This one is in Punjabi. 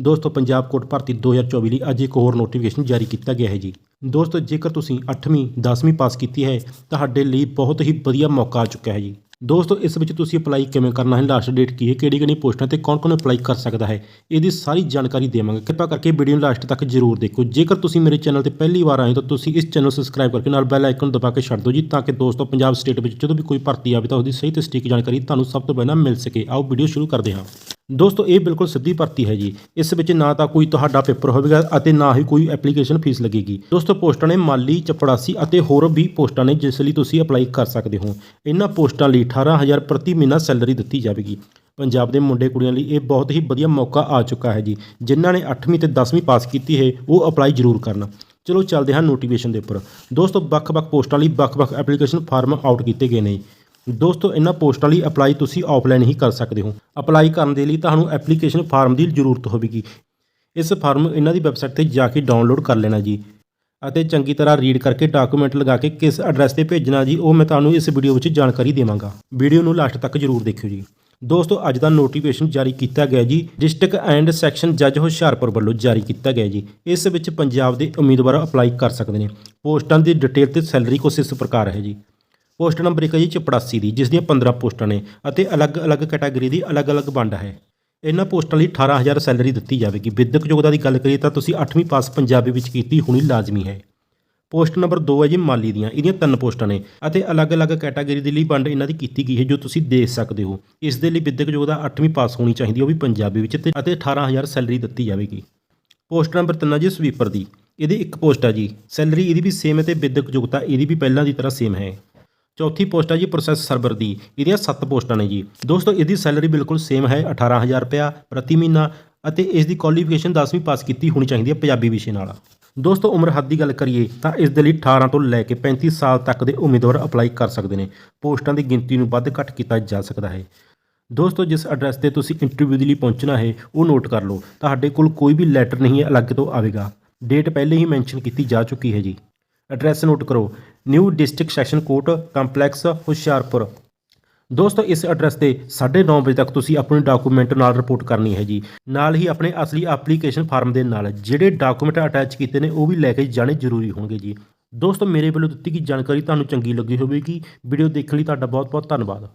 ਦੋਸਤੋ, ਪੰਜਾਬ ਕੋਟ ਭਰਤੀ 2024 ਲਈ ਅੱਜ ਇੱਕ ਹੋਰ ਨੋਟੀਫਿਕੇਸ਼ਨ ਜਾਰੀ ਕੀਤਾ ਗਿਆ ਹੈ ਜੀ। ਦੋਸਤੋ, ਜੇਕਰ ਤੁਸੀਂ 8ਵੀਂ 10ਵੀਂ ਪਾਸ ਕੀਤੀ ਹੈ, ਤੁਹਾਡੇ ਲਈ ਬਹੁਤ ਹੀ ਵਧੀਆ ਮੌਕਾ ਆ ਚੁੱਕਿਆ ਹੈ ਜੀ। ਦੋਸਤੋ, ਇਸ ਵਿੱਚ ਤੁਸੀਂ ਅਪਲਾਈ ਕਿਵੇਂ ਕਰਨਾ ਹੈ ਲਾਸਟ ਡੇਟ ਕੀ ਹੈ, ਕਿਹੜੀ ਕਿਹੜੀ ਪੋਸਟਾਂ ਤੇ ਕੌਣ-ਕੌਣ ਅਪਲਾਈ ਕਰ ਸਕਦਾ ਹੈ, ਇਹਦੀ ਸਾਰੀ ਜਾਣਕਾਰੀ ਦੇਵਾਂਗੇ। ਕਿਰਪਾ ਕਰਕੇ ਵੀਡੀਓ ਨੂੰ ਲਾਸਟ ਤੱਕ ਜਰੂਰ ਦੇਖੋ। ਜੇਕਰ ਤੁਸੀਂ ਮੇਰੇ ਚੈਨਲ ਤੇ ਪਹਿਲੀ ਵਾਰ ਆਏ ਤਾਂ ਤੁਸੀਂ ਇਸ ਚੈਨਲ ਨੂੰ ਸਬਸਕ੍ਰਾਈਬ ਕਰਕੇ ਨਾਲ ਬੈਲ ਆਈਕਨ ਦਬਾ ਕੇ ਛੱਡ ਦਿਓ ਜੀ, ਤਾਂ ਕਿ ਦੋਸਤੋ, ਪੰਜਾਬ ਸਟੇਟ ਵਿੱਚ ਜਦੋਂ ਵੀ ਕੋਈ ਭਰਤੀ ਆਵੇ, ਤਾਂ ਉਹਦੀ ਸਹੀ ਤੇ ਸਟੀਕ ਜਾਣਕਾਰੀ ਤੁਹਾਨੂੰ ਸਭ ਤੋਂ ਪਹਿਲਾਂ ਮਿਲ ਸਕੇ। ਆਓ ਵੀਡੀਓ ਸ਼ੁਰੂ ਕਰਦੇ ਹਾਂ। ਦੋਸਤੋ, ਇਹ ਬਿਲਕੁਲ ਸਿੱਧੀ ਭਰਤੀ ਹੈ ਜੀ। ਇਸ ਵਿੱਚ ਨਾ ਤਾਂ ਕੋਈ ਤੁਹਾਡਾ ਪੇਪਰ ਹੋਵੇਗਾ ਅਤੇ ਨਾ ਹੀ ਕੋਈ ਐਪਲੀਕੇਸ਼ਨ ਫੀਸ ਲੱਗੇਗੀ। ਦੋਸਤੋ, ਪੋਸਟਾਂ ਨੇ ਮਾਲੀ ਚਪੜਾਸੀ ਅਤੇ ਹੋਰ ਵੀ ਪੋਸਟਾਂ ਨੇ ਜਿਸ ਲਈ ਤੁਸੀਂ ਅਪਲਾਈ ਕਰ ਸਕਦੇ ਹੋ। ਇਹਨਾਂ ਪੋਸਟਾਂ ਲਈ 18000 ਪ੍ਰਤੀ ਮਹੀਨਾ ਸੈਲਰੀ ਦਿੱਤੀ ਜਾਵੇਗੀ। ਪੰਜਾਬ ਦੇ ਮੁੰਡੇ ਕੁੜੀਆਂ ਲਈ ਇਹ ਬਹੁਤ ਹੀ ਵਧੀਆ ਮੌਕਾ ਆ ਚੁੱਕਾ ਹੈ ਜੀ। ਜਿਨ੍ਹਾਂ ਨੇ 8ਵੀਂ ਤੇ 10ਵੀਂ ਪਾਸ ਕੀਤੀ ਹੈ, ਉਹ ਅਪਲਾਈ ਜ਼ਰੂਰ ਕਰਨ। ਚਲੋ, ਚੱਲਦੇ ਹਾਂ ਨੋਟੀਫਿਕੇਸ਼ਨ ਦੇ ਉੱਪਰ। ਦੋਸਤੋ, ਵੱਖ-ਵੱਖ ਪੋਸਟਾਂ ਲਈ ਵੱਖ-ਵੱਖ ਐਪਲੀਕੇਸ਼ਨ ਫਾਰਮ ਆਊਟ ਕੀਤੇ ਗਏ ਨੇ। ਦੋਸਤੋ, ਇਹਨਾਂ ਪੋਸਟਾਂ ਲਈ ਅਪਲਾਈ ਤੁਸੀਂ ਆਫਲਾਈਨ ਹੀ ਕਰ ਸਕਦੇ ਹੋ। ਅਪਲਾਈ ਕਰਨ ਦੇ ਲਈ ਤੁਹਾਨੂੰ ਐਪਲੀਕੇਸ਼ਨ ਫਾਰਮ ਦੀ ਜ਼ਰੂਰਤ ਹੋਵੇਗੀ। ਇਸ ਫਾਰਮ ਨੂੰ ਇਹਨਾਂ ਦੀ ਵੈਬਸਾਈਟ ਤੇ ਜਾ ਕੇ ਡਾਊਨਲੋਡ ਕਰ ਲੈਣਾ ਜੀ। ਅਤੇ ਚੰਗੀ ਤਰ੍ਹਾਂ ਰੀਡ ਕਰਕੇ ਡਾਕੂਮੈਂਟ ਲਗਾ ਕੇ ਕਿਸ ਐਡਰੈਸ ਤੇ ਭੇਜਣਾ ਜੀ, ਉਹ ਮੈਂ ਤੁਹਾਨੂੰ ਇਸ ਵੀਡੀਓ ਵਿੱਚ ਜਾਣਕਾਰੀ ਦੇਵਾਂਗਾ। ਵੀਡੀਓ ਨੂੰ ਲਾਸਟ ਤੱਕ ਜ਼ਰੂਰ ਦੇਖਿਓ ਜੀ। ਦੋਸਤੋ, ਅੱਜ ਦਾ ਨੋਟੀਫਿਕੇਸ਼ਨ ਜਾਰੀ ਕੀਤਾ ਗਿਆ ਜੀ। ਡਿਸਟ੍ਰਿਕਟ ਐਂਡ ਸੈਕਸ਼ਨ ਜੱਜ ਹੁਸ਼ਿਆਰਪੁਰ ਵੱਲੋਂ ਜਾਰੀ ਕੀਤਾ ਗਿਆ ਜੀ। ਇਸ ਵਿੱਚ ਪੰਜਾਬ ਦੇ ਉਮੀਦਵਾਰ ਅਪਲਾਈ ਕਰ ਸਕਦੇ ਨੇ। ਪੋਸਟਾਂ ਦੀ ਡਿਟੇਲ ਤੇ ਸੈਲਰੀ ਕੁਛ ਇਸ ਪ੍ਰਕਾਰ ਹੈ ਜੀ। ਪੋਸਟ ਨੰਬਰ ਇੱਕ ਹੈ ਜੀ ਚਪੜਾਸੀ ਦੀ, ਜਿਸ ਦੀਆਂ 15 ਪੋਸਟਾਂ ਨੇ ਅਤੇ ਅਲੱਗ-ਅਲੱਗ ਕੈਟਾਗਰੀ ਦੀ ਅਲੱਗ-ਅਲੱਗ ਵੰਡ ਹੈ। ਇਹਨਾਂ ਪੋਸਟਾਂ ਲਈ 18000 ਸੈਲਰੀ ਦਿੱਤੀ ਜਾਵੇਗੀ। ਵਿਦਿਅਕ ਯੋਗਤਾ ਦੀ ਗੱਲ ਕਰੀਏ ਤਾਂ ਤੁਸੀਂ 8ਵੀਂ ਪਾਸ ਪੰਜਾਬੀ ਵਿੱਚ ਕੀਤੀ ਹੋਣੀ ਲਾਜ਼ਮੀ ਹੈ। ਪੋਸਟ ਨੰਬਰ 2 ਹੈ ਜੀ ਮਾਲੀ ਦੀਆਂ, ਇਹਦੀਆਂ ਤਿੰਨ ਪੋਸਟਾਂ ਨੇ ਅਤੇ ਅਲੱਗ-ਅਲੱਗ ਕੈਟਾਗਰੀ ਦੇ ਲਈ ਵੰਡ ਇਹਨਾਂ ਦੀ ਕੀਤੀ ਗਈ ਹੈ, ਜੋ ਤੁਸੀਂ ਦੇਖ ਸਕਦੇ ਹੋ। ਇਸ ਦੇ ਲਈ ਵਿਦਿਅਕ ਯੋਗਤਾ 8ਵੀਂ ਪਾਸ ਹੋਣੀ ਚਾਹੀਦੀ ਹੈ, ਉਹ ਵੀ ਪੰਜਾਬੀ ਵਿੱਚ ਤੇ ਅਤੇ 18000 ਸੈਲਰੀ ਦਿੱਤੀ ਜਾਵੇਗੀ। ਪੋਸਟ ਨੰਬਰ 3 ਹੈ ਜੀ ਸਵੀਪਰ ਦੀ, ਇਹਦੀ ਇੱਕ ਪੋਸਟ ਹੈ ਜੀ। ਸੈਲਰੀ ਇਹਦੀ ਵੀ ਸੇਮ ਹੈ ਤੇ ਵਿਦਿਅਕ ਯੋਗਤਾ ਇਹਦੀ ਵੀ ਪਹਿਲਾਂ ਦੀ ਤਰ੍ਹਾਂ ਸੇਮ ਹੈ। ਚੌਥੀ ਪੋਸਟ ਹੈ ਜੀ ਪ੍ਰੋਸੈਸ ਸਰਵਰ ਦੀ, ਇਹਦੀਆਂ 7 ਪੋਸਟਾਂ ਨੇ ਜੀ। ਦੋਸਤੋ, ਇਹਦੀ ਸੈਲਰੀ ਬਿਲਕੁਲ ਸੇਮ ਹੈ 18000 ਰੁਪਇਆ ਪ੍ਰਤੀ ਮਹੀਨਾ ਅਤੇ ਇਸ ਦੀ ਕੁਆਲੀਫਿਕੇਸ਼ਨ 10ਵੀਂ ਪਾਸ ਕੀਤੀ ਹੋਣੀ ਚਾਹੀਦੀ ਹੈ ਪੰਜਾਬੀ ਵਿਸ਼ੇ ਨਾਲ। ਦੋਸਤੋ, ਉਮਰ ਹੱਦ ਦੀ ਗੱਲ ਕਰੀਏ ਤਾਂ ਇਸ ਦੇ ਲਈ 18 ਤੋਂ ਲੈ ਕੇ 35 ਸਾਲ ਤੱਕ ਦੇ ਉਮੀਦਵਾਰ ਅਪਲਾਈ ਕਰ ਸਕਦੇ ਨੇ। ਪੋਸਟਾਂ ਦੀ ਗਿਣਤੀ ਨੂੰ ਵੱਧ ਘੱਟ ਕੀਤਾ ਜਾ ਸਕਦਾ ਹੈ। ਦੋਸਤੋ, ਜਿਸ ਐਡਰੈਸ ਤੇ ਤੁਸੀਂ ਇੰਟਰਵਿਊ ਦੇ ਲਈ ਪਹੁੰਚਣਾ ਹੈ, ਉਹ ਨੋਟ ਕਰ ਲਓ। ਤੁਹਾਡੇ ਕੋਲ ਕੋਈ ਵੀ ਲੈਟਰ ਨਹੀਂ ਹੈ, ਅਲੱਗ ਤੋਂ ਆਵੇਗਾ। ਡੇਟ ਪਹਿਲੇ ਹੀ ਮੈਂਸ਼ਨ ਕੀਤੀ ਜਾ ਚੁੱਕੀ ਹੈ ਜੀ। ਐਡਰੈਸ ਨੋਟ ਕਰੋ, new district session court, complex, Hoshiarpur. ਦੋਸਤੋ, ਇਸ ਐਡਰੈਸ ਤੇ 9:30 ਵਜੇ ਤੱਕ ਤੁਸੀਂ ਆਪਣੇ ਡਾਕੂਮੈਂਟ ਨਾਲ ਰਿਪੋਰਟ ਕਰਨੀ ਹੈ ਜੀ। ਨਾਲ ਹੀ ਆਪਣੇ ਅਸਲੀ ਐਪਲੀਕੇਸ਼ਨ ਫਾਰਮ ਦੇ ਨਾਲ, ਜਿਹੜੇ ਡਾਕੂਮੈਂਟ ਅਟੈਚ ਕੀਤੇ ਨੇ, ਉਹ ਵੀ ਲੈ ਕੇ ਜਾਣੇ ਜ਼ਰੂਰੀ ਹੋਣਗੇ ਜੀ। ਦੋਸਤੋ, ਮੇਰੇ ਵੱਲੋਂ ਦਿੱਤੀ ਗਈ ਜਾਣਕਾਰੀ ਤੁਹਾਨੂੰ ਚੰਗੀ ਲੱਗੀ ਹੋਵੇਗੀ। ਵੀਡੀਓ ਦੇਖਣ ਲਈ ਤੁਹਾਡਾ ਬਹੁਤ ਬਹੁਤ ਧੰਨਵਾਦ।